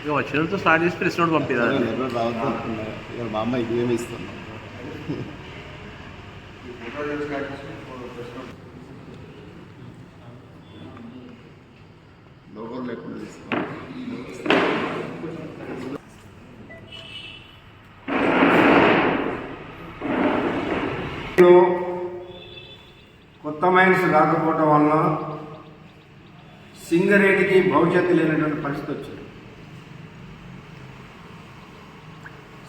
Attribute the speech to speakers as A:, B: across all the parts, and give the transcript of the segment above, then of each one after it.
A: ఇక వచ్చినతో స్టార్ట్ చేసి ప్రెస్ నోట్ పంపిదా
B: రావద్దు. మా అమ్మ ఇదేమి ఇస్తున్నాం లోగో లేకుండా తీసుకున్నాం
C: కొత్త మైన్స్ రాకపోవటం వల్ల సింగరేణికి భవిష్యత్తు లేనటువంటి పరిస్థితి వచ్చింది.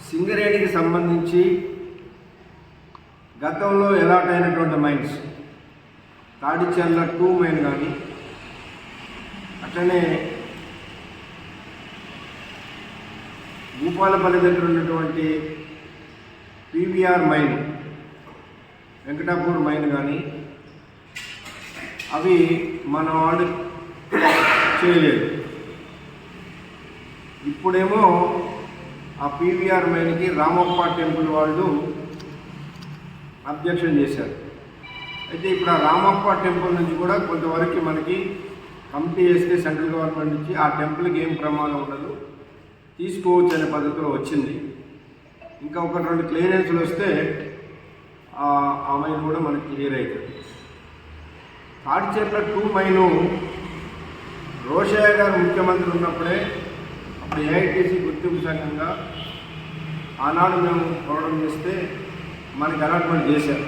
C: సింగరేణికి సంబంధించి గతంలో ఎలాట్ అయినటువంటి మైన్స్ తాడిచెర్ల టూ మైన్ కానీ అట్లనే భూపాలపల్లి దగ్గర ఉన్నటువంటి పీవీఆర్ మైన్ వెంకటాపూర్ మైన్ కానీ అవి మన వాళ్ళు చేయలేదు. ఇప్పుడేమో ఆ పీవీఆర్ మైన్కి రామప్ప టెంపుల్ వాళ్ళు అబ్జెక్షన్ చేశారు. అయితే ఇప్పుడు ఆ రామప్ప టెంపుల్ నుంచి కూడా కొంతవరకు మనకి కమిటీ వేస్తే సెంట్రల్ గవర్నమెంట్ నుంచి ఆ టెంపుల్కి ఏం ప్రమాదం ఉండదు. తీసుకోవచ్చు అనే పద్ధతిలో వచ్చింది. ఇంకా ఒక రెండు క్లియరెన్స్లు వస్తే ఆ ఆ మైన్ కూడా మనకి క్లియర్ అవుతుంది. తాడిచెట్ల టూ మైను రోషయ్య గారు ముఖ్యమంత్రి ఉన్నప్పుడే అప్పుడు ఏఐటీసీ గుర్తింపు సంఘంగా ఆనాడు మేము పోవడం చేస్తే మనకి అలాట్మెంట్ చేశారు.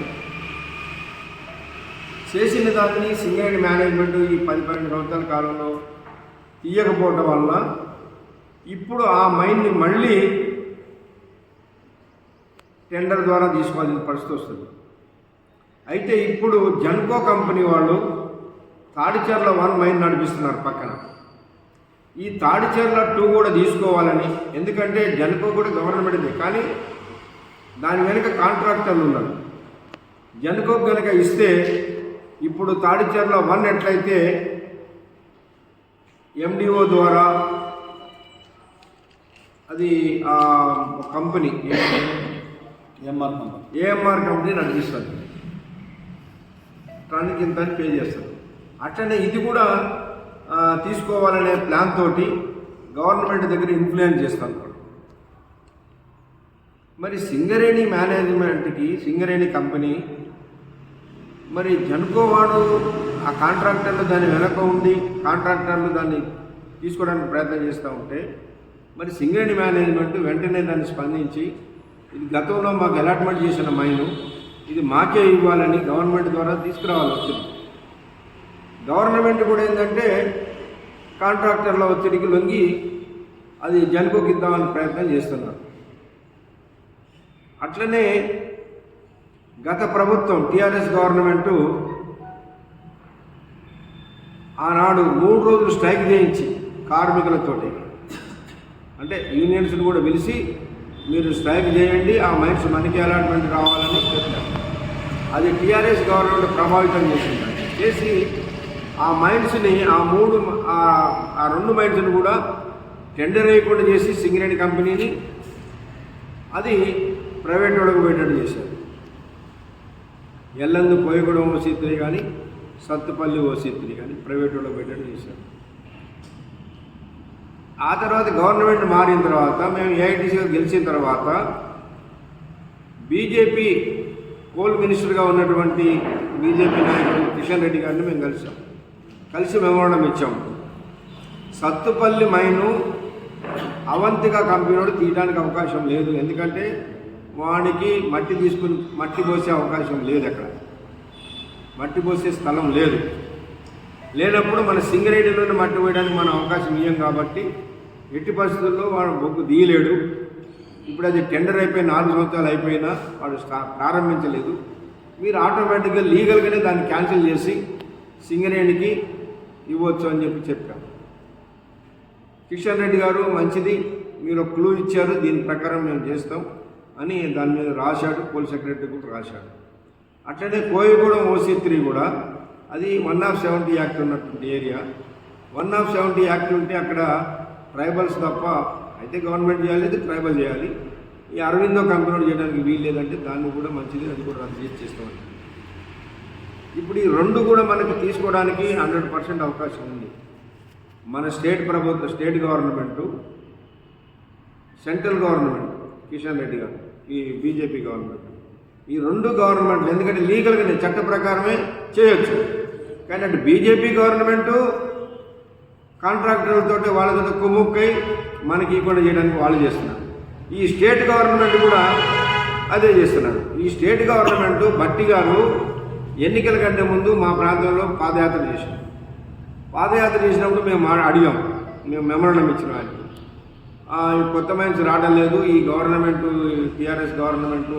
C: చేసిన దాన్ని సింగరేణి మేనేజ్మెంట్ ఈ పది పన్నెండు సంవత్సరాల కాలంలో తీయకపోవటం వల్ల ఇప్పుడు ఆ మైండ్ని మళ్ళీ టెండర్ ద్వారా తీసుకోవాల్సిన పరిస్థితి వస్తుంది. అయితే ఇప్పుడు జన్కో కంపెనీ వాళ్ళు తాడిచెర్ల వన్ మైన్ నడిపిస్తున్నారు పక్కన. ఈ తాడిచెర్ల టూ కూడా తీసుకోవాలని ఎందుకంటే జన్కో కూడా గవర్నమెంట్దే. కానీ దాని వెనుక కాంట్రాక్టర్లు ఉన్నారు. జన్కో కనుక ఇస్తే ఇప్పుడు తాడిచెర్ల వన్ ఎట్లయితే ఎండిఓ ద్వారా అది company
B: MR number
C: AMR company నడిపిస్తుంది. టన్నుకి ఇంత అని పే చేస్తారు. అట్లనే ఇది కూడా తీసుకోవాలనే ప్లాన్ తోటి గవర్నమెంట్ దగ్గర ఇన్ఫ్లుయెన్స్ చేస్తాను మరి సింగరేణి మేనేజ్మెంట్కి సింగరేణి కంపెనీ మరి జనుకోవాడు ఆ కాంట్రాక్టర్లు దాని వెనక ఉండి కాంట్రాక్టర్లు దాన్ని తీసుకోవడానికి ప్రయత్నం చేస్తూ ఉంటే మరి సింగరేణి మేనేజ్మెంట్ వెంటనే దాన్ని స్పందించి ఇది గతంలో మాకు అలాట్మెంట్ చేసిన మైను ఇది మాకే ఇవ్వాలని గవర్నమెంట్ ద్వారా తీసుకురావాల్సి వచ్చింది. గవర్నమెంట్ కూడా ఏంటంటే కాంట్రాక్టర్ల ఒత్తిడికి లొంగి అది జనుకోకిద్దామని ప్రయత్నం చేస్తున్నారు. అట్లనే గత ప్రభుత్వం టీఆర్ఎస్ గవర్నమెంటు ఆనాడు మూడు రోజులు స్ట్రైక్ చేయించి కార్మికులతోటి. అంటే యూనియన్స్ని కూడా పిలిచి మీరు స్ట్రైక్ చేయండి ఆ మైన్స్ మనకి అలాట్మెంట్ రావాలని చెప్పారు. అది టీఆర్ఎస్ గవర్నమెంట్ ప్రభావితం చేసింది. చేసి ఆ మైండ్స్ని ఆ మూడు ఆ- రెండు మైండ్స్ని కూడా టెండర్ వేయకుండా చేసి సింగరేణి కంపెనీని అది ప్రైవేట్ వాళ్ళకు పోయేటట్టు చేశారు. ఎల్లందు పోయగూడెం ఓసీ కానీ సత్తుపల్లి ఓసీ కానీ ప్రైవేట్ వాళ్ళకు పోయేటట్టు చేశారు. ఆ తర్వాత గవర్నమెంట్ మారిన తర్వాత మేము ఏఐటీసీగా గెలిచిన తర్వాత బీజేపీ కోల్ మినిస్టర్గా ఉన్నటువంటి బీజేపీ నాయకుడు కిషన్ రెడ్డి గారిని మేము కలిసాం. కలిసి మెమోరం ఇచ్చాం. సత్తుపల్లి మైను అవంతిక కంపెనీడు తీయడానికి అవకాశం లేదు. ఎందుకంటే వానికి మట్టి తీసుకుని మట్టి పోసే అవకాశం లేదు అక్కడ. మట్టి పోసే స్థలం లేదు. లేనప్పుడు మన సింగరేణిలోనే మట్టి పోయడానికి మనం అవకాశం ఇయ్యం కాబట్టి ఎట్టి పరిస్థితుల్లో వాడు బొగ్గు తీయలేడు. ఇప్పుడు అది టెండర్ అయిపోయి నాలుగు సంవత్సరాలు అయిపోయినా వాడు ప్రారంభించలేదు. మీరు ఆటోమేటిక్గా లీగల్గానే దాన్ని క్యాన్సిల్ చేసి సింగరేణికి ఇవ్వచ్చు అని చెప్పి చెప్పారు కిషన్ రెడ్డి గారు మంచిది మీరు ఒక క్లూ ఇచ్చారు దీని ప్రకారం మేము చేస్తాం అని దాని మీద రాశాడు పోలీస్ సెక్రటరీ కూడా రాశాడు. అట్లనే కోయగూడెం ఓసీ త్రీ కూడా అది వన్ ఆఫ్ సెవెంటీ యాక్ట్ ఉన్నటువంటి area. One of seventy act ఉంటే అక్కడ ట్రైబల్స్ తప్ప అయితే గవర్నమెంట్ చేయాలి అయితే ట్రైబల్ చేయాలి. ఈ అరవిందో కంపెనీ చేయడానికి వీలు లేదంటే దాన్ని కూడా మంచిది అది కూడా రద్దు చేసి చేస్తామని ఇప్పుడు ఈ రెండు కూడా మనకి తీసుకోవడానికి హండ్రెడ్ పర్సెంట్ అవకాశం ఉంది. మన స్టేట్ ప్రభుత్వ state government central government Kishan Reddy garu ఈ బీజేపీ గవర్నమెంట్. ఈ రెండు గవర్నమెంట్లు ఎందుకంటే లీగల్గా చట్ట ప్రకారమే చేయొచ్చు. కానీ అటు బీజేపీ గవర్నమెంటు కాంట్రాక్టర్లతో వాళ్ళతో కుమ్ముక్కై మనకి ఇవ్వకుండా చేయడానికి వాళ్ళు చేస్తున్నారు. ఈ స్టేట్ గవర్నమెంట్ కూడా అదే చేస్తున్నారు. ఈ స్టేట్ గవర్నమెంట్ బట్టి గారు ఎన్నికల కంటే ముందు మా ప్రాంతంలో పాదయాత్ర చేసాం పాదయాత్ర చేసినప్పుడు మేము మా- అడిగాం. మేము మెమరణం ఇచ్చిన ఆయనకి కొత్త మైన్స్ రావడం లేదు. ఈ గవర్నమెంట్ టీఆర్ఎస్ గవర్నమెంట్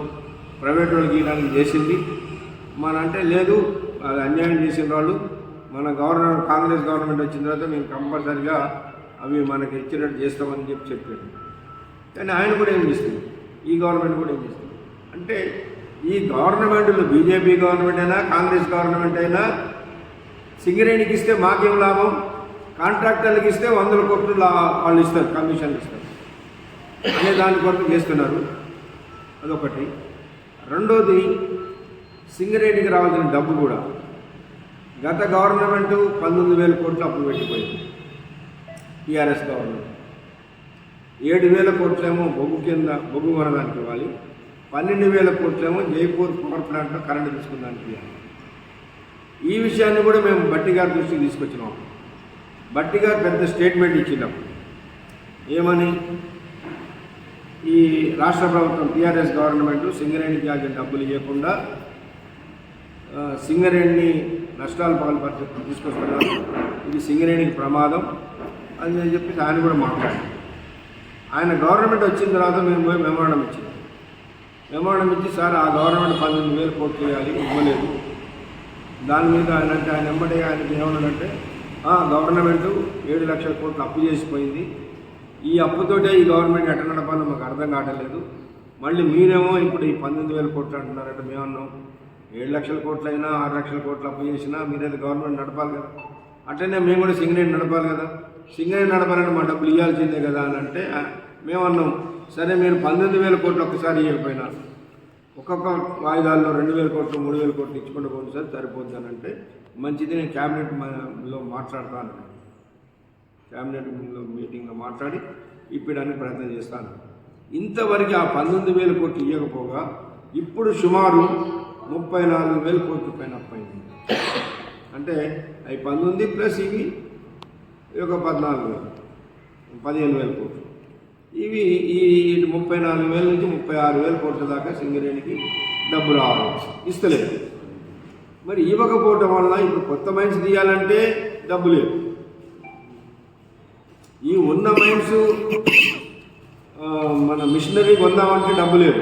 C: ప్రైవేట్ వాళ్ళకి గీయడానికి చేసింది. మన అంటే లేదు. అది అన్యాయం చేసిన వాళ్ళు. మన గవర్నమెంట్ కాంగ్రెస్ గవర్నమెంట్ వచ్చిన తర్వాత మేము కంపల్సరిగా అవి మనకి ఇచ్చినట్టు చేస్తామని చెప్పి చెప్పాడు కానీ ఆయన కూడా ఏం చేస్తుంది ఈ గవర్నమెంట్ కూడా ఏం చేస్తుంది అంటే ఈ గవర్నమెంట్లు బీజేపీ గవర్నమెంట్ అయినా కాంగ్రెస్ గవర్నమెంట్ అయినా సింగరేణికి ఇస్తే మాకేం లాభం? కాంట్రాక్టర్లకు ఇస్తే వందల కోట్లు వాళ్ళు ఇస్తారు కమిషన్ ఇస్తారు. అనే దాని కొరకు చేస్తున్నారు. అదొకటి. రెండోది సింగరేణికి రావాల్సిన డబ్బు కూడా. గత గవర్నమెంట్ పంతొమ్మిది వేల కోట్లు అప్పు పెట్టిపోయింది. TRS government. ఏడు వేల కోట్లేమో బొగ్గు కింద బొగ్గు కొనడానికి ఇవ్వాలి. పన్నెండు వేల కోట్లేమో జైపూర్ పవర్ ప్లాంట్లో కరెంటు తీసుకుందానికి. ఈ విషయాన్ని కూడా మేము బట్టి గారి దృష్టికి తీసుకొచ్చినాం. బట్టి గారు పెద్ద స్టేట్మెంట్ ఇచ్చినాం. ఏమని? ఈ రాష్ట్ర ప్రభుత్వం టీఆర్ఎస్ గవర్నమెంట్ సింగరేణికి ఆగిన డబ్బులు ఇవ్వకుండా సింగరేణిని నష్టాలు పాల్పరిచి తీసుకొస్తున్నారు. ఇది సింగరేణికి ప్రమాదం అని చెప్పి ఆయన కూడా మాట్లాడారు. ఆయన గవర్నమెంట్ వచ్చిన తర్వాత మేము పోయి మెమోరాండం ఇచ్చింది మెమోరాండం ఇచ్చి సార్ ఆ గవర్నమెంట్ పన్నెండు వేలు కోట్లు చేయాలి ఇవ్వలేదు. దాని మీద ఆయన అంటే ఆయన ఎంబడే ఆయనకి ఏమన్నాడంటే "ఆ, గవర్నమెంట్ ఏడు లక్షల కోట్లు అప్పు చేసిపోయింది. ఈ అప్పుతోటే ఈ గవర్నమెంట్ ఎట్ట నడపాలో మాకు అర్థం కావట్లేదు. మళ్ళీ మీరేమో ఇప్పుడు ఈ పంతొమ్మిది వేల కోట్లు అంటున్నారంటే మేమన్నాం. ఏడు లక్షల కోట్లైనా ఆరు లక్షల కోట్లు అప్పు చేసినా మీరేది గవర్నమెంట్ నడపాలి కదా. అట్లనే మేము కూడా సింగరేణి నడపాలి కదా. సింగరేణి నడపాలంటే మా డబ్బులు ఇవ్వాల్సిందే కదా అని అంటే మేమన్నాం. సరే మీరు పంతొమ్మిది వేల కోట్లు ఒక్కసారి ఇవ్వకపోయినా ఒక్కొక్క వాయిదాల్లో రెండు వేల కోట్లు మూడు వేల కోట్లు ఇచ్చుకుంటూ పోండి సార్ సరిపోద్ది అని అంటే మంచిది నేను క్యాబినెట్లో మాట్లాడతాను. క్యాబినెట్లో మీటింగ్లో మాట్లాడి ఇప్పడానికి ప్రయత్నం చేస్తాను. ఇంతవరకు ఆ పంతొమ్మిది వేల కోట్లు ఇవ్వకపోగా ఇప్పుడు సుమారు ముప్పై నాలుగు వేల కోట్ల పైన అప్పైంది అంటే అవి పంతొమ్మిది ప్లస్ ఇవి ఒక పద్నాలుగు వేలు పదిహేను వేల కోట్లు. ఇవి ఈ ముప్పై నాలుగు వేల నుంచి ముప్పై ఆరు వేల కోట్ల దాకా సింగరేణికి డబ్బులు రావాలి ఇస్తలేదు. మరి ఇవ్వకపోవటం వల్ల ఇప్పుడు కొత్త మైన్స్ తీయాలంటే డబ్బు లేదు. ఈ ఉన్న మైన్స్ మన మిషనరీ కొందామంటే డబ్బు లేదు.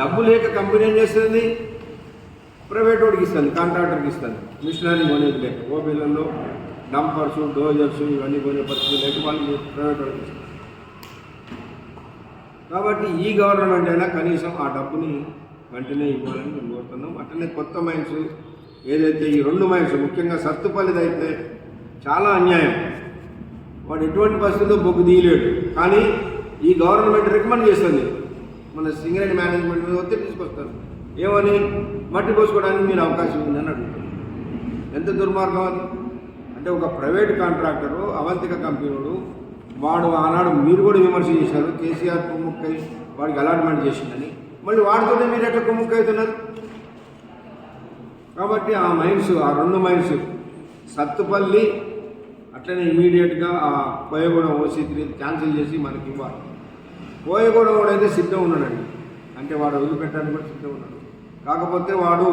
C: డబ్బు లేక కంపెనీ ఏం చేస్తుంది? ప్రైవేట్ వాడికి ఇస్తాను కాంట్రాక్టర్కి ఇస్తాను మిషనరీ కొనేది లేక ఓబీలలో డంపర్స్ డోజర్స్ ఇవన్నీ కొనే పరిస్థితి లేక వాళ్ళు ప్రైవేట్ కాబట్టి ఈ గవర్నమెంట్ అయినా కనీసం ఆ డబ్బుని వెంటనే ఇవ్వాలని మేము కోరుతున్నాం. అట్లనే కొత్త మైన్స్ ఏదైతే ఈ రెండు మైన్స్ ముఖ్యంగా సత్తుపల్లిది అయితే చాలా అన్యాయం. వాడు ఎటువంటి పరిస్థితుల్లో బొగ్గు తీయలేడు. కానీ ఈ గవర్నమెంట్ రికమెండ్ చేస్తుంది. మన సింగరేణి మేనేజ్మెంట్ మీద ఒత్తిడి తీసుకొస్తారు. ఏమని? మట్టి పోసుకోవడానికి మీరు అవకాశం ఉందని అడుగుతున్నారు ఎంత దుర్మార్గం అది? అంటే ఒక ప్రైవేట్ కాంట్రాక్టరు అవంతిక కంపెనీడు వాడు ఆనాడు మీరు కూడా విమర్శ చేశారు కేసీఆర్ కుమ్ముక్కై వాడికి అలాట్మెంట్ చేసిందని. మళ్ళీ వాడితోనే మీరు ఎట్లా కుమ్ముక్క అవుతున్నారు కాబట్టి ఆ మైన్స్ ఆ రెండు మైన్స్ సత్తుపల్లి అట్లనే ఇమీడియట్గా ఆ కోయగూడెం ఓసీ త్రీ క్యాన్సిల్ చేసి మనకి ఇవ్వాలి. కోయగూడెం వాడైతే సిద్ధం ఉన్నాడండి. అంటే వాడు వదిలిపెట్టడానికి కూడా సిద్ధం ఉన్నాడు. కాకపోతే వాడు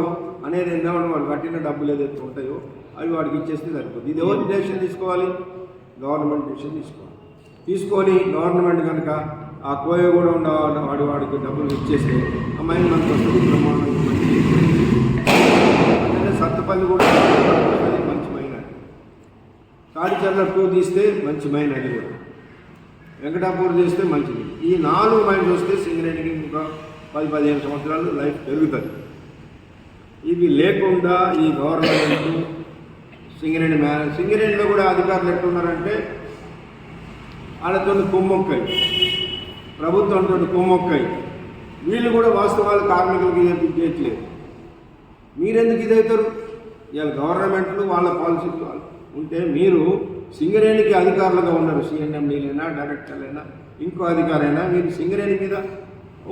C: అనేది ఏంటంటే వాడు కట్టిన డబ్బులు ఏదైతే ఉంటాయో అవి వాడికి ఇచ్చేస్తే సరిపోతుంది. ఇది ఎవరి డెసిషన్ తీసుకోవాలి? గవర్నమెంట్ డెసిషన్ తీసుకోవాలి. తీసుకొని గవర్నమెంట్ కనుక ఆ కోయగూడెం ఉన్న వాడి వాడికి డబ్బులు ఇచ్చేస్తే ఆ మనకు వస్తుంది ప్రమాణం సత్తపల్లి కూడా మంచి మైన అది టూ తీస్తే మంచి మైన అది కూడా. వెంకటాపూర్ తీస్తే మంచిది ఈ నాలుగు మైండ్స్ వస్తే సింగరేణికి ఇంకా పది పదిహేను సంవత్సరాలు లైఫ్ పెరుగుతుంది. ఇవి లేకుండా ఈ గవర్నమెంట్ సింగరేణి మ్యా సింగరేణిలో కూడా అధికారులు ఎట్లున్నారంటే వాళ్ళతో కుమ్మొక్కై ప్రభుత్వంతో కుమ్మొక్కై వీళ్ళు కూడా వాస్తవాలు కార్మికులకు చేయట్లేదు మీరెందుకు ఇదవుతారు ఇవాళ గవర్నమెంట్లు వాళ్ళ పాలసీలు వాళ్ళు. ఉంటే మీరు సింగరేణికి అధికారులుగా ఉన్నారు. సిఎన్ఎండీలైనా డైరెక్టర్లైనా ఇంకో అధికారైనా మీరు సింగరేణి మీద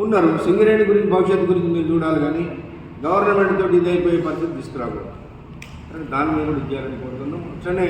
C: ఉన్నారు. సింగరేణి గురించి భవిష్యత్తు గురించి మీరు చూడాలి కానీ గవర్నమెంట్ తోటి ఇదైపోయే పరిస్థితి తీసుకురాకూడదు. దాని మీద కూడా ఇచ్చేయాలని కోరుతున్నాం అట్లనే